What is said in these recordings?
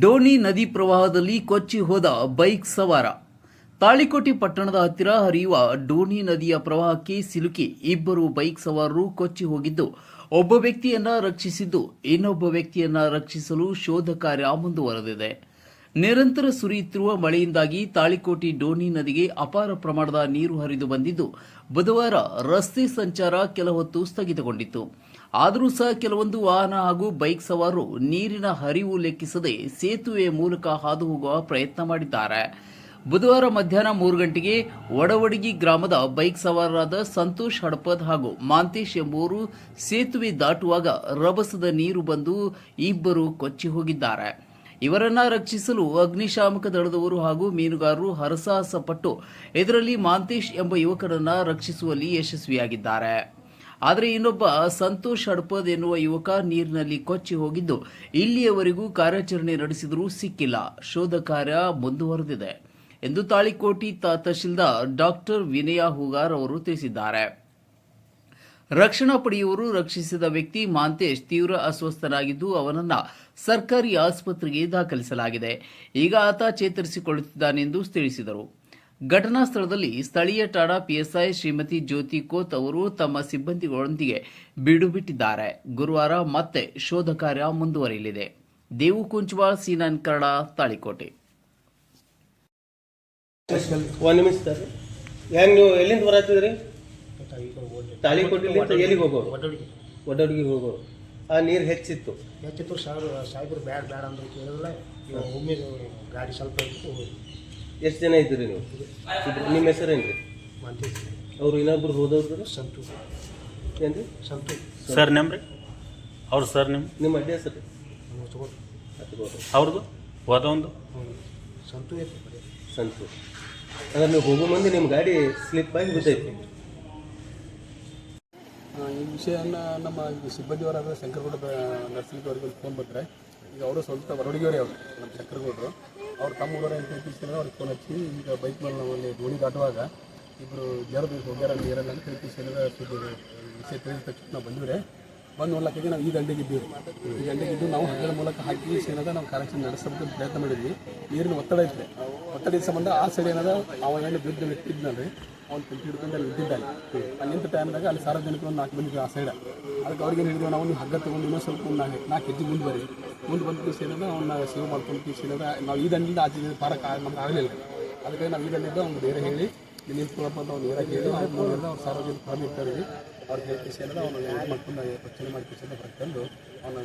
Donee ನದಿ ಪ್ರವಾಹದಲ್ಲಿ ಕೊಚ್ಚಿ ಹೋದ ಬೈಕ್ ಸವಾರ. ತಾಳಿಕೋಟಿ ಪಟ್ಟಣದ ಹತ್ತಿರ ಹರಿಯುವ ಡೋನಿ ನದಿಯ ಪ್ರವಾಹಕ್ಕೆ ಸಿಲುಕಿ ಇಬ್ಬರು ಬೈಕ್ ಸವಾರರು ಕೊಚ್ಚಿ ಹೋಗಿದ್ದು, ಒಬ್ಬ ವ್ಯಕ್ತಿಯನ್ನ ರಕ್ಷಿಸಿದ್ದು, ಇನ್ನೊಬ್ಬ ವ್ಯಕ್ತಿಯನ್ನ ರಕ್ಷಿಸಲು ಶೋಧ ಕಾರ್ಯ ಮುಂದುವರೆದಿದೆ. ನಿರಂತರ ಸುರಿಯುತ್ತಿರುವ ಮಳೆಯಿಂದಾಗಿ ತಾಳಿಕೋಟಿ ಡೋನಿ ನದಿಗೆ ಅಪಾರ ಪ್ರಮಾಣದ ನೀರು ಹರಿದು ಬಂದಿದ್ದು, ಬುಧವಾರ ರಸ್ತೆ ಸಂಚಾರ ಕೆಲ ಹೊತ್ತು ಸ್ಥಗಿತಗೊಂಡಿತ್ತು. ಆದರೂ ಸಹ ಕೆಲವೊಂದು ವಾಹನ ಹಾಗೂ ಬೈಕ್ ಸವಾರರು ನೀರಿನ ಹರಿವು ಲೆಕ್ಕಿಸದೆ ಸೇತುವೆ ಮೂಲಕ ಹಾದು ಹೋಗುವ ಪ್ರಯತ್ನ ಮಾಡಿದ್ದಾರೆ. ಬುಧವಾರ ಮಧ್ಯಾಹ್ನ ಮೂರು ಗಂಟೆಗೆ ಒಡವಡಗಿ ಗ್ರಾಮದ ಬೈಕ್ ಸವಾರರಾದ ಸಂತೋಷ್ ಹಡಪದ್ ಹಾಗೂ ಮಾಂತೇಶ್ ಎಂಬುವರು ಸೇತುವೆ ದಾಟುವಾಗ ರಭಸದ ನೀರು ಬಂದು ಇಬ್ಬರು ಕೊಚ್ಚಿ ಹೋಗಿದ್ದಾರೆ. ಇವರನ್ನ ರಕ್ಷಿಸಲು ಅಗ್ನಿಶಾಮಕ ದಳದವರು ಹಾಗೂ ಮೀನುಗಾರರು ಹರಸಾಹಸ ಪಟ್ಟು ಇದರಲ್ಲಿ ಮಾಂತೇಶ್ ಎಂಬ ಯುವಕರನ್ನ ರಕ್ಷಿಸುವಲ್ಲಿ ಯಶಸ್ವಿಯಾಗಿದ್ದಾರೆ. ಆದರೆ ಇನ್ನೊಬ್ಬ ಸಂತೋಷ್ ಅಡ್ಪದ್ ಎನ್ನುವ ಯುವಕ ನೀರಿನಲ್ಲಿ ಕೊಚ್ಚಿ ಹೋಗಿದ್ದು, ಇಲ್ಲಿಯವರೆಗೂ ಕಾರ್ಯಾಚರಣೆ ನಡೆಸಿದರೂ ಸಿಕ್ಕಿಲ್ಲ. ಶೋಧ ಕಾರ್ಯ ಮುಂದುವರೆದಿದೆ ಎಂದು ತಾಳಿಕೋಟಿ ತಹಶೀಲ್ದಾರ್ ಡಾಕ್ಟರ್ ವಿನಯ ಹೂಗಾರ್ ಅವರು ತಿಳಿಸಿದ್ದಾರೆ. ರಕ್ಷಣಾ ಪಡೆಯವರು ರಕ್ಷಿಸಿದ ವ್ಯಕ್ತಿ ಮಾಂತೇಶ್ ತೀವ್ರ ಅಸ್ವಸ್ಥನಾಗಿದ್ದು, ಅವನನ್ನು ಸರ್ಕಾರಿ ಆಸ್ಪತ್ರೆಗೆ ದಾಖಲಿಸಲಾಗಿದೆ. ಈಗ ಆತ ಚೇತರಿಸಿಕೊಳ್ಳುತ್ತಿದ್ದಾನೆಂದು ತಿಳಿಸಿದರು. ಘಟನಾ ಸ್ಥಳದಲ್ಲಿ ಸ್ಥಳೀಯ ಠಾಣಾ ಪಿಎಸ್ಐ ಶ್ರೀಮತಿ ಜ್ಯೋತಿ ಕೋತ್ ಅವರು ತಮ್ಮ ಸಿಬ್ಬಂದಿಗಳೊಂದಿಗೆ ಬಿಡುಬಿಟ್ಟಿದ್ದಾರೆ. ಗುರುವಾರ ಮತ್ತೆ ಶೋಧ ಕಾರ್ಯ ಮುಂದುವರಿಯಲಿದೆ. ದೇವು ಕುಂಚವಾಳ್ ಸೀನಾನ್ ಕನ್ನಡ ತಾಳಿಕೋಟೆ. ಒಂದು ನಿಮಿಷ ಸರ್. ಹೆಂಗೆ ನೀವು ಎಲ್ಲಿಂದ ಬರತ್ತಿದ್ರಿ? ತಾಳಿಕೋಟಿಲಿಂದ ಎಲ್ಲಿಗೆ ಹೋಗೋರು? ಒಡ್ಡೋಡಿಗೆ ಒಡ್ಡೋಡಿಗೆ ಹೋಗೋರು. ಆ ನೀರು ಹೆಚ್ಚಿತ್ತು. ಹೆಚ್ಚಿತ್ತು. ಸರ್ ಸಾಹೇಬ್ರು ಬ್ಯಾಡ ಬ್ಯಾಡ ಅಂದ್ರೆ ಕೇಳಿದ್ರೆ ಒಮ್ಮೆ ಗಾಡಿ ಸ್ವಲ್ಪ ಇತ್ತು. ಎಷ್ಟು ಜನ ಇದ್ದೀರಿ ನೀವು? ನಿಮ್ಮ ಹೆಸರೇನು ರೀ ಅವ್ರು ಇನ್ನೊಬ್ರು ಹೋದವ್ರು ಸಂತು ಏನು ರೀ ಸಂತು ಸರ್ ನೇಮ್ ರೀ ಅವ್ರ ಸರ್ ನಿಮ್ಮ ನಿಮ್ಮ ಅಡ್ಡಿ ಹೆಸರು? ರೀ ನಮ್ಮ ಅವ್ರದ್ದು ಹೋದೊಂದು ಸಂತು ಐತಿ ಸಂತು ಅಂದ್ರೆ ನೀವು ಹೋಗೋ ಮಂದಿ ನಿಮ್ಮ ಗಾಡಿ ಸ್ಲಿಪ್ ಆಗಿ ಬಿದ್ದೈತಿ. ಆ, ಈ ವಿಷಯನ ನಮ್ಮ ಸಿಬ್ಬಂದಿಯವರಾದ ಶಂಕರಗೌಡ ನರ್ಸಿಂಗ್ ಅವರಿಗೆ ಫೋನ್ ಬಂದರೆ ಈಗ ಅವರು ಸ್ವಂತ ಬರವಣಿಗೆಯವರೇ ಅವರು ನಮ್ಮ ಶಂಕರಗೌಡರು. ಅವ್ರು ತಮ್ಮ ಊರವ್ರ ಅಂತ ತಿಳಿಸಿದ್ರೆ ಅವ್ರಿಗೆ ಫೋನ್ ಹಚ್ಚಿ, ಈಗ ಬೈಕ್ ಮೇಲೆ ನಾವು ಅಲ್ಲಿ ದೋಣಿ ದಾಟುವಾಗ ಇಬ್ಬರು ಜರದು ಹೋಗ್ಯಾರ ನೀರಲ್ಲ ಅಂತ ತಿಳಿಸಿದ್ರೆ ಸುದ್ದಿ ವಿಷಯ ತಿಳಿದ ತಕ್ಷಣ ನಾವು ಬಂದಿವ್ರೆ. ಬಂದು ನೋಡ್ಲಿಕ್ಕೆ ನಾವು ಈ ದಂಡೆಗೆ ಇದ್ದೀವಿ. ಈ ದಂಡೆಗೆ ಇದ್ದು ನಾವು ಹಗ್ಗದ ಮೂಲಕ ಹಾಕಿ ಏನದ ನಾವು ಕಾರ್ಯಕ್ಷನ್ ನಡೆಸಬೇಕು ಅಂತ ಪ್ರಯತ್ನ ಮಾಡಿದ್ವಿ. ನೀರಿನ ಒತ್ತಡ ಐತ್ರಿ ಒತ್ತಡ ಇದ್ದ ಸಂಬಂಧ ಆ ಸೈಡ್ ಏನದ ಅವ ಏನು ಬಿದ್ದು ವ್ಯಕ್ತಿ ಅವ್ನು ಕಂಟಿ ಹಿಡ್ಕೊಂಡು ಅಲ್ಲಿ ಬಿದ್ದಿದ್ದಾನೆ ಅಲ್ಲಿ ನಿಂತ ಟೈಮ್ದಾಗ ಅಲ್ಲಿ ಸಾರ್ವಜನಿಕರು ಒಂದು ನಾಲ್ಕು ಬಂದಿದ್ವಿ ಆ ಸೈಡ ಅದಕ್ಕೆ ಅವ್ರಿಗೆ ಏನು ಹೇಳಿದ್ವಿ ನಾವು ಹಗ್ಗ ತೊಗೊಂಡು ಇನ್ನೊಂದು ಸ್ವಲ್ಪ ಒಂದು ನಾಲ್ಕು ನಾಲ್ಕು ಹೆಜ್ಜೆ ಮುಂದೆ ಬರೀ. ಮುಂದೆ ಬಂದು ಸೇರಿದ್ರೆ ಅವ್ನ ಸೇವ್ ಮಾಡ್ಕೊಂಡು ಸೇರಿದ್ರೆ ನಾವು ಈ ಆಚೆ ಪಾರಕ್ಕೆ ನಮ್ಗೆ ಆಗಲಿಲ್ಲ. ಅದಕ್ಕೆ ನಾವು ಈ ಅವ್ನು ಬೇರೆ ಹೇಳಿ ನಿಂತ್ಕೊಳಪ್ಪ ಅಂತ ಅವ್ನು ಹೇಳಿ ಅವ್ರು ಸಾರ್ವಜನಿಕ ಇರ್ತಾರೆ ಅವ್ರಿಗೆ ಹೇಳಿ ಕೇಸ್ ಏನದ ಅವನು ಇದು ಮಾಡ್ಕೊಂಡು ರಕ್ಷಣೆ ಮಾಡಿ ಕೇಸ್ ಅಂತ ಬರ್ಕೊಂಡು ಅವನ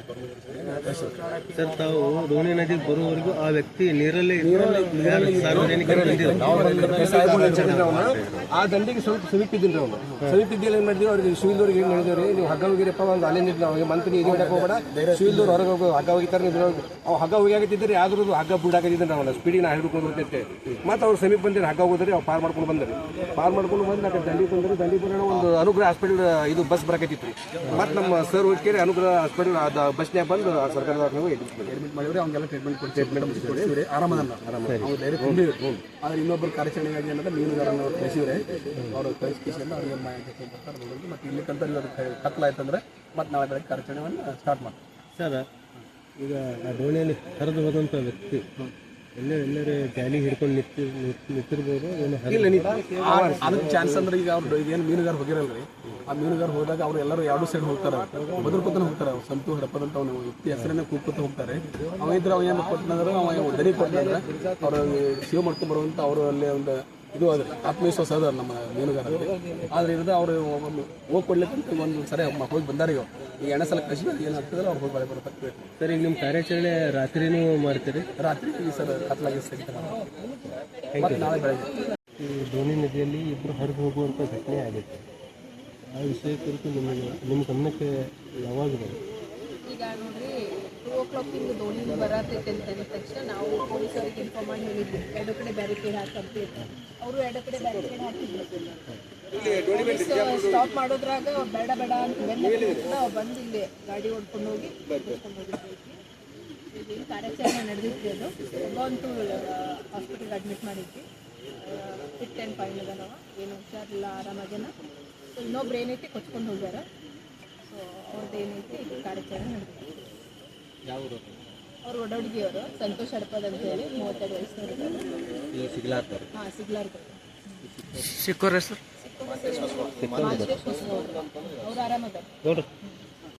ಸರ್ ತಾವು ದೋಣಿ ನದಿ ಬರುವವರೆಗೂ ಆ ವ್ಯಕ್ತಿ ನೀರಲ್ಲೇ. ಸಾರ್ವಜನಿಕರು ಆ ದಂಡಿಗೆ ಸ್ವಲ್ಪ ಸಮೀಪಿದ್ದೀನಿ ಅವನು. ಸಮೀಪಿದ್ದಿಲ್ಲ ಏನು ಮಾಡಿದ್ವಿ ಅವ್ರಿಗೆ ಶಿವಿಲ್ದವ್ರಿಗೆ ಏನು ಹೇಳಿದ್ರಿ ನೀವು ಹಗ್ಗ ಹೋಗಿರಪ್ಪ ಒಂದು ಅಲ್ಲೇ ನಿಂತ ಅವ್ರಿಗೆ ಮಂತ್ ಇದು ಮಾಡಕ್ಕೆ ಹೋಗಬೇಡ. ಶಿವಿಲ್ದವ್ರು ಹೊರಗೆ ಹೋಗೋ ಹಗ್ಗ ಹೋಗಿತಾರೆ ನೀವು ಅವು ಹಗ್ಗ ಹೋಗಿಯಾಗತ್ತಿದ್ರೆ ಯಾವ್ದು ಹಗ್ಗ ಬಿಡಾಕತ್ತಿದ್ದೆ ಅವನ. ಸ್ಪೀಡಿನ ನಾ ಹಿಡ್ಕೊಂಡು ಬರ್ತೈತೆ ಮತ್ತು ಅವ್ರು ಸಮೀಪ ಬಂದಿರೋ ಹಗ್ಗ ಹೋಗಿದ್ರೆ ಅವ್ರು ಪಾರ್ ಮಾಡ್ಕೊಂಡು ಬಂದ್ರಿ. ಪಾರ್ ಮಾಡ್ಕೊಂಡು ಬಂದು ದಂಡಿ ಬಂದ್ರಿ ದಂಡಿ ಬಂದ್ರೆ ಒಂದು ಅನುಗ್ರಹ ಹಾಸ್ಪಿಟಲ್ ಇದು ಬಸ್ ಬರಕತ್ತಿತ್ತು ಮತ್ತು ನಮ್ಮ ಸರ್ ಹುಡುಕಿರಿ ಅನುಗ್ರಹ ಹಾಸ್ಪಿಟಲ್ ಅದು ಬಸ್ನ್ಯಾಗ ಬಂದು ಆ ಸರ್ಕಾರದ ಅಡ್ಮಿಟ್ ಮಾಡಿದ್ರೆ ಅವ್ನಿಗೆಲ್ಲ ಟ್ರೀಟ್ಮೆಂಟ್ ಕೊಟ್ಟು ಟ್ರೀಟ್ಮೆಂಟ್ ಆರಾಮದಲ್ಲ ಆರಾಮ. ಅವ್ರು ಡೈರೆಕ್ಟ್ ಕೊಂಡಿದ್ರು ಆದ್ರೆ ಇನ್ನೊಬ್ಬರು ಕಾರ್ಯಾಚರಣೆಗಾಗಿ ಏನಂದ್ರೆ ಮೀನುಗಾರನ ಅವ್ರು ಕಳಿಸಿದ್ರೆ ಅವರು ಕಳಿಸ್ಕಿಸಿಂದ ಅವ್ರಿಗೆ ಮಾಹಿತಿ ಮತ್ತು ಇಲ್ಲಿ ಕಂತ ಕತ್ಲಾಯ್ತಂದ್ರೆ ಮತ್ತೆ ನಾಳೆ ಬೆಳಗ್ಗೆ ಕಾರ್ಯಾಚರಣೆಯನ್ನು ಸ್ಟಾರ್ಟ್ ಮಾಡ್ತೀವಿ. ಸರ್ ಈಗ ಆ ದೋಣಿಯಲ್ಲಿ ಕರೆದು ಹೋದಂಥ ವ್ಯಕ್ತಿ ಎಲ್ಲೇ ಎಲ್ಲರೂ ಜಾಲಿ ಹಿಡ್ಕೊಂಡು ನಿಂತಿ ನಿಂತಿರ್ಬೋದು ಏನು ಇಲ್ಲ ನೀವು ಅದಕ್ಕೆ ಚಾನ್ಸ್ ಅಂದ್ರೆ ಈಗ ಅವ್ರು ಏನು ಮೀನುಗಾರ ಹೋಗಿರಲ್ರಿ? ಆ ಮೀನುಗಾರ ಹೋದಾಗ ಅವ್ರು ಎಲ್ಲರೂ ಎರಡು ಸೈಡ್ ಹೋಗ್ತಾರೆ. ಬದುರ್ಕೊತಾನೆ ಹೋಗ್ತಾರೆ. ಅವ್ರು ಸಂತು ಹಡಪದಂತ ಅವನು ವ್ಯಕ್ತಿ ಹೆಸರನ್ನ ಕೂಗ್ಕೊತ ಹೋಗ್ತಾರೆ. ಅವ ಇದ್ರೆ ಅವ ಏನು ಕೊಟ್ಟನಂದ್ರೆ ಅವ ದನಿ ಕೊಟ್ಟನಂದ್ರೆ ಅವ್ರ ಸೇವ್ ಮಾಡ್ಕೊಂಡ್ ಬರುವಂತ ಅವರು ಅಲ್ಲಿ ಒಂದು ಇದು ಆದರೆ ಆತ್ಮವಿಶ್ವಾಸ ಅದ ನಮ್ಮ ಮೀನುಗಾರರಿಗೆ. ಆದ್ರೆ ಇರೋದು ಅವರು ಹೋಗಿ ಒಂದು ಸರಿ ಹೋಗಿ ಬಂದಾರ ಈಗ ಈಗ ಎಣ್ಣೆ ಸಲ ಕಸಿ ಏನು ಆಗ್ತದ್ರೆ ಅವ್ರು ಹೋಗಿ ಬಳೆ ಬರ್ತಾರೆ ಸರ್ ಈಗ ನಿಮ್ಮ ಕಾರ್ಯಾಚರಣೆ ರಾತ್ರಿನೂ ಮಾಡ್ತೀರಿ? ರಾತ್ರಿ ಈ ಸರ್ ಕತ್ಲಾಗಿ ಸಿಗ್ತಾರೆ ನಾಳೆ ಬೆಳಗ್ಗೆ. ಈ ದೋಣಿ ನದಿಯಲ್ಲಿ ಇಬ್ಬರು ಹರಿದು ಹೋಗುವಂಥ ಘಟನೆ ಆಗಿತ್ತು. ಆ ವಿಷಯ ಕುರಿತು ನಿಮಗೆ ನಿಮ್ಮ ಗಮನಕ್ಕೆ ಯಾವಾಗ ಬರುತ್ತೆ ಈಗ ನೋಡ್ರಿ ಟೂ ಓ ಕ್ಲಾಕಿಂಗ್ ದೋಣಿ ಬರತೈತೆ ಅಂತ ಅಂದ ತಕ್ಷಣ ನಾವು ಪೊಲೀಸರಿಗೆ ಇನ್ಫಾರ್ಮ್ ಮಾಡಿ ಹೇಳಿದ್ವಿ. ಎರಡು ಕಡೆ ಬ್ಯಾರಿಕೇಡ್ ಹಾಕಂತ ಅವರು ಎರಡು ಕಡೆ ಬ್ಯಾರಿಕೇಡ್ ಹಾಕಿದ್ರು. ಸ್ಟಾಪ್ ಮಾಡೋದ್ರಾಗ ಬೇಡ ಬೇಡ ಅಂತ ನಾವು ಬಂದು ಇಲ್ಲಿ ಗಾಡಿ ಓಡ್ಕೊಂಡು ಹೋಗಿ ಹೋಗಿದ್ವಿ. ಕಾರ್ಯಾಚರಣೆ ನಡೆದಿತ್ತು ಅದು. ಒಬ್ಬಂತೂ ಹಾಸ್ಪಿಟಲ್ಗೆ ಅಡ್ಮಿಟ್ ಮಾಡಿದ್ವಿ. ಫಿಟ್ ಆ್ಯಂಡ್ ಫೈನ್ ಅದ ನಾವು ಏನು ಹುಷಾರಿಲ್ಲ ಆರಾಮಾಗೇನ ಸೊ ಇನ್ನೊಬ್ರು ಏನೈತಿ ಕೊಚ್ಕೊಂಡು ಹೋಗ್ಯಾರ. ಸೊ ಅವ್ರದ್ದು ಏನೈತಿ ಕಾರ್ಯಾಚರಣೆ ನಡೆದಿತ್ತು ಅವ್ರು ಅವರು ಸಂತೋಷ್ ಹಡಪದ್ ಅಂತ ಹೇಳಿ ಮೂವತ್ತೆರಡು ವಯಸ್ಸಿನವರು ಈ ಸಿಗ್ಲಾರ್ತಾರೆ ಹಾಂ ಸಿಗ್ಲಾರ್ದು ಸಿಕ್ಕೋರ ಹೆಸರು ಮಾಸ್ಟರ್ ಅವ್ರು. ಆರಾಮದ ನೋಡ್ರಿ.